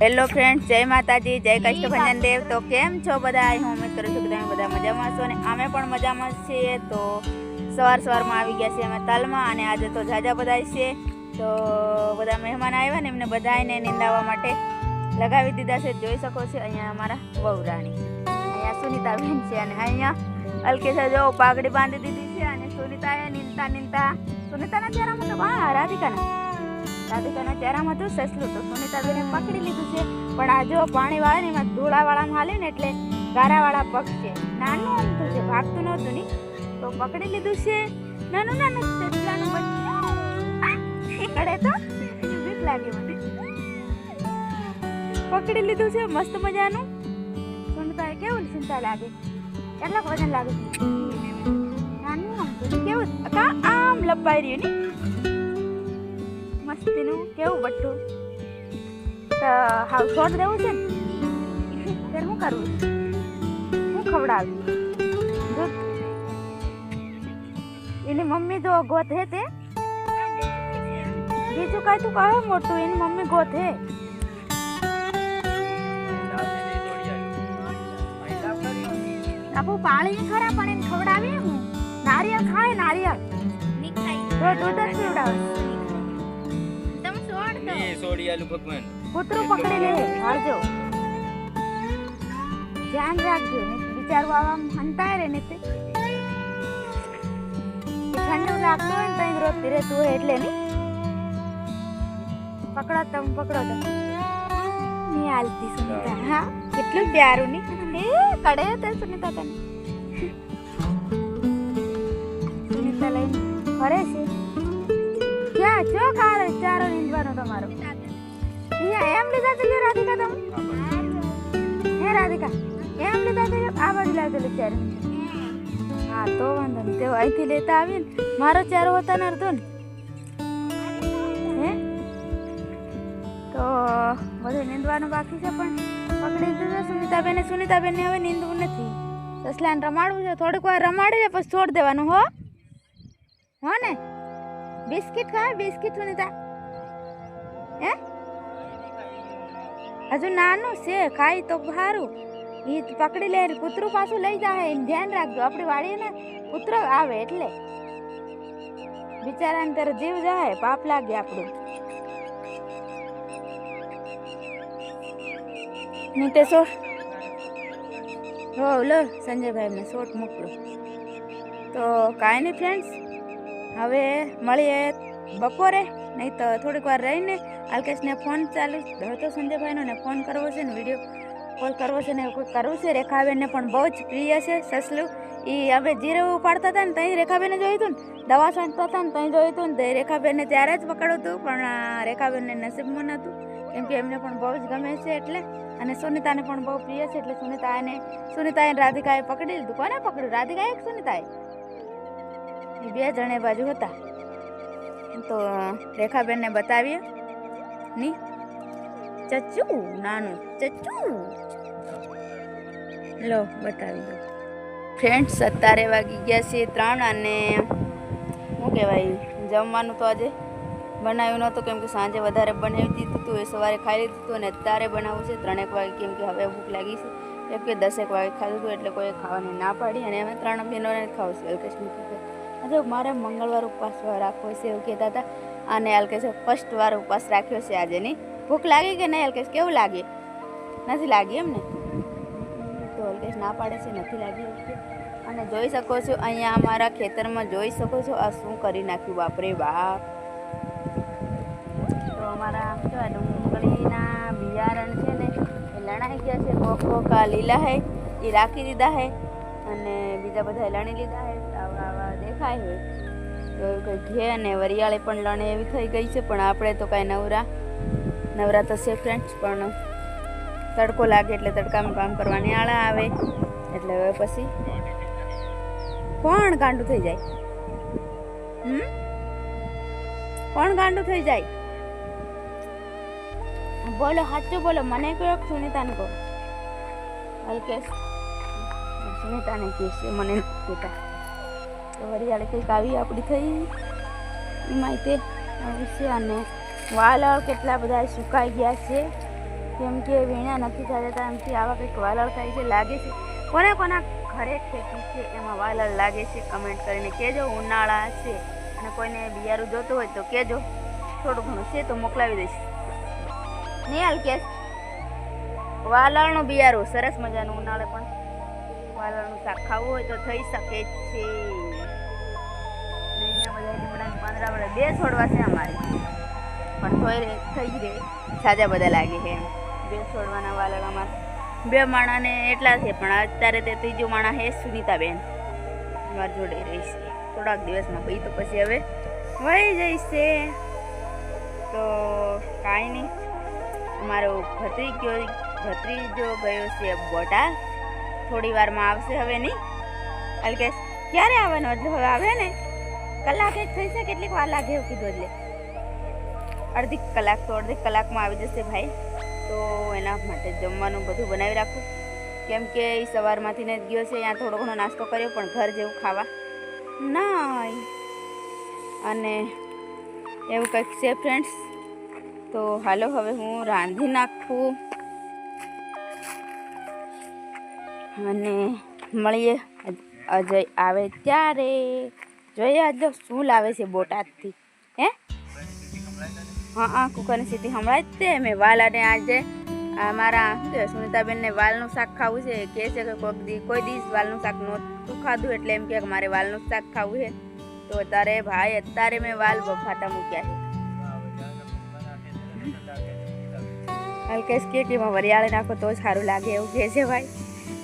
Hello friend જય માતાજી જય કષ્ટભંજન દેવ. તો કેમ છો બધા હું ઉમેદ કરું છું કે તમે બધા મજામાં છો અને અમે પણ મજામાં છીએ. તો સવાર સવારમાં આવી ગયા છીએ અમે તલમાં અને આજે તો જાજા બધા છે. તો બધા મહેમાન આવ્યા ને એમને બધાને નિંદાવવા માટે લગાવી દીધા છે. જોઈ શકો છો અહીંયા અમારા વહુરાણી. અહીંયા સુનિતાબેન છે અને અહીંયા અલ્કેશા જો પાઘડી બાંધી દીધી છે અને સુનિતાએ નિંદતા નિંદતા સુનિતાના ચહેરામાં મતલબ હા રાધિકાના. રાધિકાના ચહેરામાં તો સસલું તો સુનિતાબેને પકડી લીધું છે. પણ આ જો પાણી વાળે ને એમાં ધોળાવાળામાં હાલે ને એટલે ગારાવાળા પગ છે. નાનું અમથું છે ભાગતું નહોતું ની. તો પકડી લીધું છે. નાનું નાનું, સસલાનું બચ્ચું કડે તો બીક લાગી મને. પકડી લીધું છે, મસ્ત મજાનું. સુનિતાએ કેવું ચિંતા લાગે. કેટલાક વજન લાગે છે નાનું અમથું કેવું? આમ લપાઈ રહ્યું ને. મસ્તીનું કેવું બટ્ટું તો હાવ છોડ દેવું છે ને? ત્યારે શું કરવું શું ખવડાવ્યું દૂધ? એની મમ્મી જો ગોથે તે. બીજું કાંઈ તું કહે મોટું એની મમ્મી ગોથે આપું પાણી ખરા પણ એને ખવડાવીએ હું? નારિયેળ ખાય નારિયેળ. દૂધ જ પીવડાવે. સોડિયાલુ ભગવાન કૂતરું પકડી લે હાલજો ધ્યાન રાખજો ને બિચારું આવા હંતાય રે ને તે ઠંડુ લાગતું હોય ને તઈ રોતી રહેતું હોય એટલે ની પકડો તમે પકડો તો ની હાલતી સુનિતા. હા. કેટલું પ્યારું ની એ કડે તે સુનિતા તને. સુનિતા લઈને ફરે છે. ક્યાં જો કાળ ચારો નીંદવાનો તમારો? એમ લીધા છે લે રાધિકા તમે? રાધિકા, એમ લીધા છે આ બાજુ લાવજો લે ચાર. હા, તો વાંધો નહીં. તેઓ અહીંથી લેતા આવીને મારો ચારો હોતા ને ને. હે? તો બધું નીંદવાનું બાકી છે પણ પકડી દીધું સુનિતાબેને. સુનિતાબેનને હવે નીંદવું નથી. સસલાને રમાડવું છે. થોડીક વાર રમાડી લે, પછી છોડ દેવાનું, હો. હો ને? બિસ્કિટ ખાય બિસ્કિટ સુનિતા. હે? હજુ નાનું છે ખાય તો સારું એ પકડી લે કૂતરું પાછું લઈ જાય એને ધ્યાન રાખજો. આપણી વાડીને કૂતરો આવે એટલે. બિચારાને તારે જીવ જાય પાપ લાગે આપણું. હું તે સોટ હો, લો મેં સોટ મોકલો. તો કાંઈ નહીં ફ્રેન્ડ્સ હવે મળીએ બપોરે, નહીં તો થોડીક વાર રહીને અલ્કેશને ફોન ચાલુ હતો સંજયભાઈનો ને ફોન કરવો છે ને, વીડિયો કોલ કરવો છે ને કોઈ કરવું છે? રેખાબેનને પણ બહુ જ પ્રિય છે, સસલું. એ હવે જીરે ઉપાડતા હતા ને ત્યાં રેખાબેને જોયું હતું ને? દવા છાંટતા હતા ને ત્યાં જોયું હતું ને? રેખાબેનને ત્યારે જ પકડ્યું હતું, પણ રેખાબેનને નસીબમાં નહોતું કેમ કે એમને પણ બહુ જ ગમે છે એટલે. અને સુનિતાને પણ બહુ પ્રિય છે, એટલે સુનિતા એને સુનિતાએ રાધિકાએ પકડી લીધું. કોને પકડ્યું? રાધિકાએ કે સુનિતાએ? એ બે જણે બાજુ હતા. તો, રેખાબેનને બતાવીએ. ની? ચચુ નાનું. ચચુ લો, બતાવી દો ફ્રેન્ડ્સ અત્યારે વાગી ગયા છે ત્રણ અને શું કહેવાય? જમવાનું તો આજે બનાવ્યું નહોતું, કેમ કે સાંજે વધારે બનાવી દીધું હતું એ સવારે ખાઈ લીધું હતું અને અત્યારે બનાવવું છે. ત્રણેક વાગે કેમ કે હવે ભૂખ લાગી છે. કેમ કે દસેક વાગે ખાધું હતું એટલે કોઈ ખાવાની ના પાડી અને અમે ત્રણ બહેનોને ખાવું છે અલ્કેશની કીધું આજે મારે મંગળવાર ઉપવાસ રાખવો છે એવું કહેતા હતા. અને અલ્કેશે ફર્સ્ટ વાર ઉપવાસ રાખ્યો છે આજે નહીં. ભૂખ લાગી કે નહીં અલ્કેશ કેવું લાગે? નથી લાગી એમ ને તો અલ્કેશ ના પાડે છે, નથી લાગી. અને જોઈ શકો છો, અહીંયા અમારા ખેતરમાં જોઈ શકો છો, આ શું કરી નાખ્યું, બાપરે બાપ. તો અમારા કેવા ડુંગળીના બિયારણ છે ને, એ લણાઈ ગયા છે, કોક કોકા લીલા હે, એ રાખી દીધા હે, અને બીજા બધા લણી લીધા હે દેખાય છે. એવું કંઈ ઘે અને વરિયાળી પણ લણે એવી થઈ ગઈ છે, પણ આપણે તો કાંઈ નવરા નવરા તો છે ફ્રેન્ડ્સ પણ તડકો લાગે એટલે તડકામાં કામ કરવાની આળા આવે. એટલે હવે પછી કોણ ગાંડું થઈ જાય? હમ? કોણ ગાંડું થઈ જાય? બોલો, સાચું બોલો, મને કયો કે સુનિતાને કહો. અલ્કેશ, સુનિતાને કહેશે મને કહેતા. તો વરિયાળે કંઈક આવી આપણી થઈ. એમાં તે આવી છે અને વાલળ કેટલા બધા સુકાઈ ગયા છે. કેમ કે વીણા નથી થતા એમથી આવા કંઈક વાલળ થાય છે, લાગે છે. કોને કોના ઘરે ખેતી છે, એમાં વાલળ લાગે છે કમેન્ટ કરીને કહેજો. ઉનાળા છે અને કોઈને બિયારું જોતું હોય તો કહેજો. થોડું ઘણું છે તો મોકલાવી દઈશ. નહીં હાલ વાલળનું બિયારું, સરસ મજાનું ઉનાળે પણ. વાલળનું શાક ખાવું હોય તો થઈ શકે છે. વડે બે છોડવા છે અમારે. પણ રહે થઈ રહે સાજા બધા લાગે છે બે છોડવાના વાલળ બે માણાને એટલા છે, પણ અત્યારે તે ત્રીજું માણા છે, સુનીતાબેન. મારી જોડે રહીશ. થોડાક દિવસમાં પછી તો પછી હવે વહી જઈશ. છે તો કાંઈ નહીં. અમારો ભત્રીજો ભત્રીજો ગયો છે બોટાદ. થોડી વારમાં આવશે હવે નહીં. કે, ક્યારે આવવાનો? હવે આવે ને? કલાક એક થઈ છે, કેટલીક વાર લાગે એવું કીધું એટલે. અડધી કલાક તો, અડધી કલાકમાં આવી જશે ભાઈ. તો એના માટે જમવાનું બધું બનાવી રાખું. કેમ કે એ સવારમાંથી ને ગયો છે ત્યાં થોડો ઘણો નાસ્તો કર્યો, પણ ઘર જેવું ખાવા ના અને એવું કંઈક છે ફ્રેન્ડ્સ તો હાલો, હવે હું રાંધી નાખું. અને મળીએ. અજય આવે ત્યારે. જોઈએ આજે શું લાવે છે બોટાદથી, હે? હા હા, કુકરની સીધી હમણાં જ તે. મેં વાલ અને આજે મારા સુનિતાબેનને વાલનું શાક ખાવું છે. કહે છે કે કોઈક દી, કોઈ દિવસ વાલનું શાક નહોતું ખાધું, એટલે એમ કે મારે વાલનું શાક ખાવું છે. તો અત્યારે ભાઈ, અત્યારે મેં વાલ બફાતા મૂક્યા છે. હલકેશ કે, એમાં વરિયાળી નાખો તો જ સારું લાગે, એવું કહે છે ભાઈ.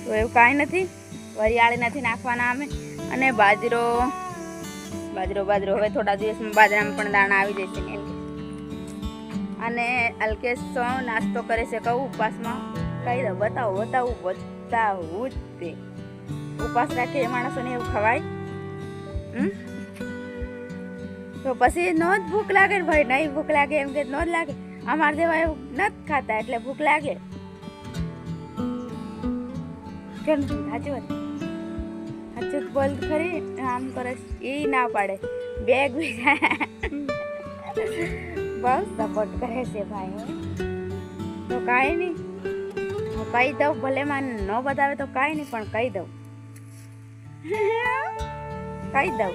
તો એવું કાંઈ નથી. વરિયાળી નથી નાખવાના અમે. અને બાજરો બાજરો બાજરો. હવે થોડા દિવસમાં બાજરામાં પણ દાણા આવી જશે એમ અને અલ્કેશ તો નાસ્તો કરે છે. કહું ઉપવાસમાં કહી દઉં બતાવો, બતાવું બતાવું જ તે. ઉપવાસ રાખે એ માણસોને એવું ખવાય? હમ? તો પછી નો જ ભૂખ લાગે ને ભાઈ. નહીં ભૂખ લાગે એમ કે નો જ લાગે. અમારા જેવા એવું નથી ખાતા, એટલે ભૂખ લાગે. કેમ? સાચી વાત? જ બોલ ખરી આમ કરે એ ના પાડે બેગ બી બહુ સપોર્ટ કરે છે ભાઈ તો કાંઈ નહીં હું કહી દઉં ભલે મને ન બતાવે તો કાંઈ નહીં પણ કહી દઉં કહી દઉં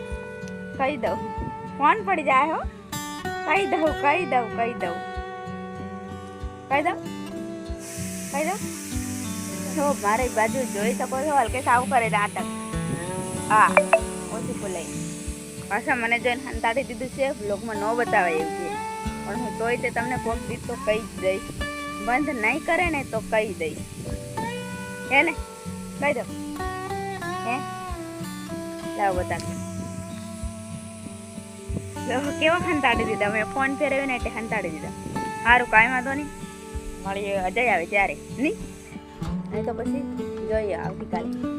કહી દઉં ફોન પડી જાય હો કહી દઉં કહી દઉં કહી દઉં કહી દઉં કહી દઉં જો મારી બાજુ જોઈ શકો છો હલકે સાવ કરે નાટક હા, ઓછી બોલાઈ પાછા મને જોઈને હંતાડી દીધું છે બ્લોગમાં ન બતાવે એવું છે. પણ હું તોય તે તમને કોક દીધ તો કહી જ દઈશ. બંધ નહીં કરે ને તો કહી દઈશ. હે ને? કહી દો. હે? લાવો બતાવો કેવા હંતાડી દીધા? મેં ફોન ફેરવ્યો ને એટલે હંતાડી દીધા. સારું કાંઈ વાંધો નહીં. મળીએ, અજય આવે ત્યારે. નહીં? નહીં તો પછી જોઈએ આવતીકાલે.